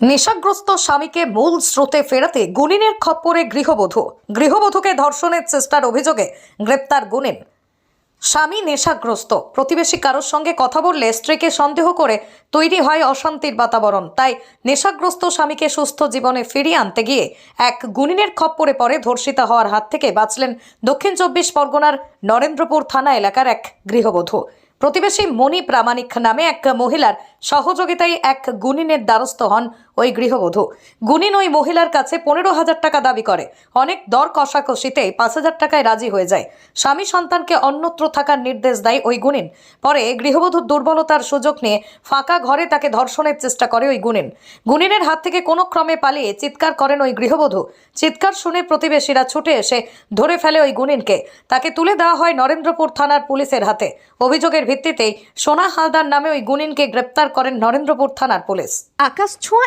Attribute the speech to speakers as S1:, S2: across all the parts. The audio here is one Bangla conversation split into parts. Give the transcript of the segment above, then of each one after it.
S1: নেশাগ্রস্ত স্বামীকে মূল স্রোতে ফেরাতে গুনিনের খপ্পরে গৃহবধূ। গৃহবধূকে ধর্ষণের চেষ্টার অভিযোগে গ্রেপ্তার গুনিন। স্বামী নেশাগ্রস্ত। প্রতিবেশী কারোর সঙ্গে কথা বললে স্ত্রীকে সন্দেহ করে তৈরি হয় অশান্তির বাতাবরণ। তাই নেশাগ্রস্ত স্বামীকে সুস্থ জীবনে ফিরিয়ে আনতে গিয়ে এক গুনিনের খপ্পরে পরে ধর্ষিতা হওয়ার হাত থেকে বাঁচলেন দক্ষিণ চব্বিশ পরগনার নরেন্দ্রপুর থানা এলাকার এক গৃহবধূ। প্রতিবেশী মণি প্রামাণিক নামে এক মহিলার সহযোগিতায় এক গুনিনের দ্বারস্থ হন ওই গৃহবধূ। গুনিন ওই মহিলার কাছে পনেরো হাজার টাকা দাবি করে। অনেক দর কষাকষিতে পাঁচ হাজার টাকায় রাজি হয়ে যায়। স্বামী সন্তানকে অন্যত্র থাকার নির্দেশ দেয় ওই গুনিন পরে গৃহবধূর দুর্বলতার সুযোগ নিয়ে ফাঁকা ঘরে তাকে ধর্ষণের চেষ্টা করে ওই গুনিন গুনিনের হাত থেকে কোনো ক্রমে পালিয়ে চিৎকার করেন ওই গৃহবধূ। চিৎকার শুনে প্রতিবেশীরা ছুটে এসে ধরে ফেলে ওই গুনিনকে তাকে তুলে দেওয়া হয় নরেন্দ্রপুর থানার পুলিশের হাতে। অভিযোগের ভিত্তিতেই সোনা হালদার নামে ওই গুনিনকে গ্রেপ্তার করেন নরেন্দ্রপুর থানার পুলিশ।
S2: আকাশ ছোঁয়া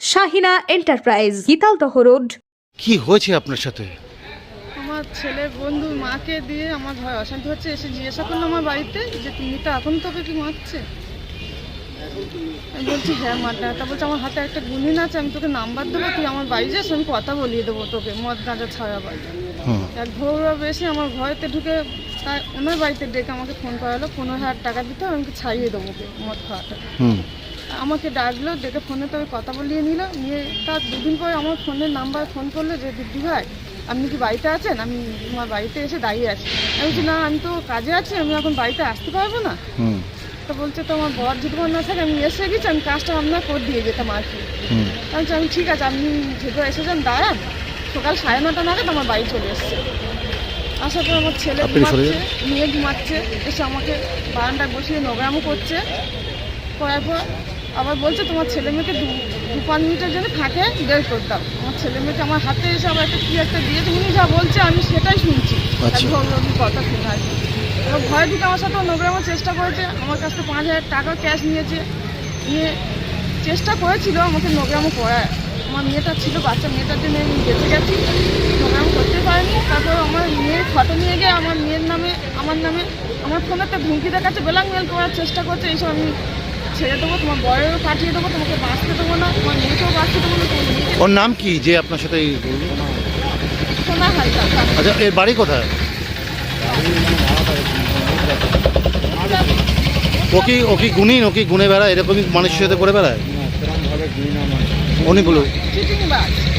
S2: Shahina enterprise Gital Gitaldaha road.
S3: কি হয়েছে আপনার সাথে?
S4: আমার ছেলে বন্ধু মাকে দিয়ে আমার ঘরে অশান্তি হচ্ছে এসে জিজ্ঞাসা করল আমার বাড়িতে যে তুমি তো এখন তোকে কি মারছে? আমি বলছি হ্যাঁ মারটা তা বলছে আমার হাতে একটা গুণিন আছে আমি তোকে নাম্বার দেবো তুই আমার বাড়ি যাস আমি কথা বলিয়ে দেবো তোকে মদ গাঁজা ছাড়া বাড়ি এক ভোররা বেশি আমার ঘরেতে ঢুকে তাই ওনার বাড়িতে ডেকে আমাকে ফোন করা হলো পনেরো হাজার টাকা দিতে আমাকে ছাড়িয়ে দেবো ওকে মদ খাওয়াটা
S3: হুম।
S4: আমাকে ডাকলো ডেকে ফোনে তবে কথা বলিয়ে নিল নিয়ে তার দুদিন পরে আমার ফোনের নাম্বার ফোন করল যে দিদি ভাই আপনি কি বাড়িতে আছেন? আমি তোমার বাড়িতে এসে দাঁড়িয়ে আছি। আমি বলছি না আমি তো কাজে আছি আমি এখন বাড়িতে আসতে পারব না। তো বলছে তো আমার বর যদি না থাকে আমি এসে গেছি আমি কাজটা আপনার করে দিয়ে যেতাম আর কি। আমি বলছি, আমি ঠিক আছে আপনি যেহেতু এসেছেন দাঁড়ান। সকাল সাড়ে নটা নাগাদ আমার বাড়ি চলে এসছে। আসার পর আমার ছেলে ঘুমাচ্ছে মেয়ে ঘুমাচ্ছে এসে আমাকে বারান্দায় বসিয়ে নোংরামও করছে। করার পর আবার বলছে তোমার ছেলে মেয়েকে দু দু পাঁচ মিনিটের জন্য ফাঁকে বের করে দাও। আমার ছেলে মেয়েকে আমার হাতে এসে আবার একটা কী একটা দিয়েছে উনি যা বলছে আমি সেটাই শুনছি।
S3: আচ্ছা।
S4: কথা শুনে কি। এবার ভয় ঢুকে আমার সাথে নোংরামোর চেষ্টা করেছে আমার কাছ থেকে পাঁচ হাজার টাকা ক্যাশ নিয়েছে। নিয়ে চেষ্টা করেছিল আমাকে নোংরামো করায় আমার মেয়েটা ছিল বাচ্চা মেয়েটার জন্য আমি বেঁচে গেছি। নোংরাম করতে পারিনি। তারপর আমার মেয়ের ফটো নিয়ে গিয়ে আমার মেয়ের নামে আমার নামে আমার ফোনে একটা ধুমকি দেখাচ্ছে ব্ল্যাকমেল করার চেষ্টা করছে এইসব আমি ছেড়ে দেবো তোমার বয়েরও পাঠিয়ে দেবো তোমাকে বাঁচতে দেবো না তোমার মেয়েকেও বাঁচতে দেবো না তোমার মেয়েকে
S3: ওর নাম কি যে আপনার সাথে এই বলল?
S4: হালকা
S3: আচ্ছা এর বাড়ি কোথায়? ও কি ও কি গুণিন? ও কি গুণে বেড়ায়? এরকমই মানুষের সাথে করে বেড়ায়?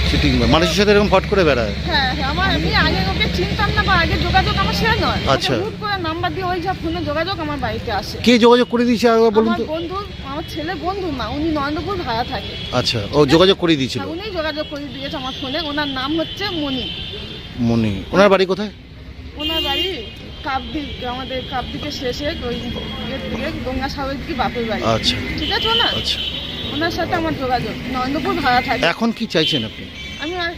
S4: চিটিং
S3: মানুষের সাথে এরকম ফট করে বেড়ায়?
S4: হ্যাঁ হ্যাঁ আমার আমি আগে ওকে চিনতাম না বা আগে যোগাযোগ আমার সে নয়।
S3: আচ্ছা।
S4: নাম্বার দিয়ে ওই যা ফোনে যোগাযোগ আমার বাড়িতে আসে।
S3: কে যোগাযোগ করে দিয়েছে আরেকবার বলুন
S4: আমার
S3: তো?
S4: বন্ধু আমার ছেলে বন্ধু না উনি নরেন্দ্রপুর ভাড়া থাকে।
S3: আচ্ছা ও যোগাযোগ করে দিয়েছিল?
S4: উনি যোগাযোগ করে দিয়েছে আমার ফোনে। ওনার নাম হচ্ছে মণি।
S3: মনি ওনার বাড়ি কোথায়?
S4: ওনার বাড়ি কাপদিক আমাদের কাপদিকের শেষে ওই ইয়ের দিকে গঙ্গা সাগরের দিকে বাপের বাড়ি।
S3: আচ্ছা।
S4: ঠিক আছে না
S3: আচ্ছা।
S4: ওনার সাথে আমার যোগাযোগ। নরেন্দ্রপুর ভাড়া থাকে।
S3: এখন কি চাইছেন আপনি?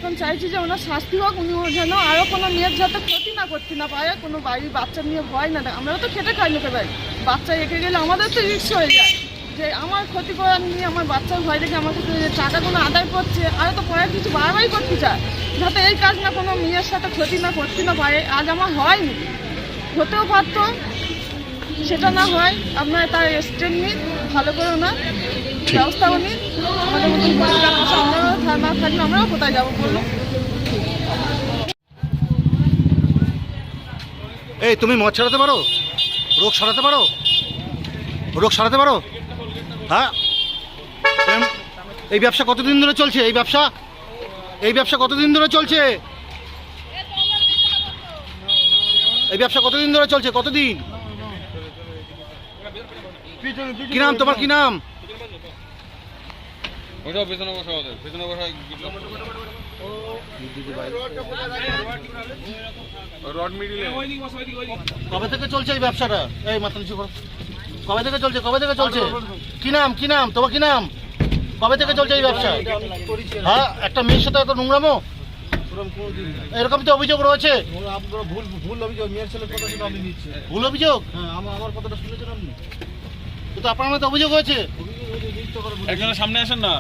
S4: এখন চাইছি যে ওনার শাস্তি হোক, উনি যেন আরও কোনো মেয়ের যাতে ক্ষতি না করতে না পারে, কোনো বাড়ির বাচ্চা নিয়ে ভয় না। দেয় আমরাও তো খেটে খাই লোকের বাড়ি বাচ্চা এঁকে গেলে আমাদের তো রিক্স হয়ে যায়। যে আমার ক্ষতি করার নিয়ে আমার বাচ্চার ভয় দেখে আমার তো যে টাকাগুলো আদায় করছে আরও তো পরে কিছু বারবারই করতে চায়। যাতে এই কাজ না কোনো মেয়ের সাথে ক্ষতি না করতে না পারে, আজ আমার হয়নি। হতেও পারতো, সেটা না হয়, আপনার তার স্টেপ নিন, ভালো করে ওনার ব্যবস্থাও নিন, আমাদের মতন
S3: এই, তুমি মদ ছাড়াতে পারো? রোগ সারাতে পারো? রোগ সারাতে পারো? হ্যাঁ? এই ব্যবসা কতদিন ধরে চলছে? এই ব্যবসা? এই ব্যবসা কতদিন ধরে চলছে? এই ব্যবসা কতদিন ধরে চলছে? কতদিন? কি নাম তোমার? কি নাম?
S5: ওইটাও পেছনে বসা ওদের পেছনে বসা
S3: কবে থেকে চলছে এই ব্যবসাটা? এই মাথা নিচু করো। কবে থেকে চলছে কবে থেকে চলছে? কি নাম কি নাম? তোমার কি নাম? কবে থেকে চলছে এই ব্যবসা? হ্যাঁ একটা মেয়ের সাথে এত নোংরামো? এরকম তো অভিযোগ রয়েছে।
S6: ভুল ভুল অভিযোগ? মেয়ের ছেলের কথা
S3: ভুল অভিযোগ
S6: হ্যাঁ আমার আমার কথাটা শুনেছেন আপনি?
S3: কিন্তু আপনার মধ্যে অভিযোগ হয়েছে।
S5: একজনের সামনে আসেন না?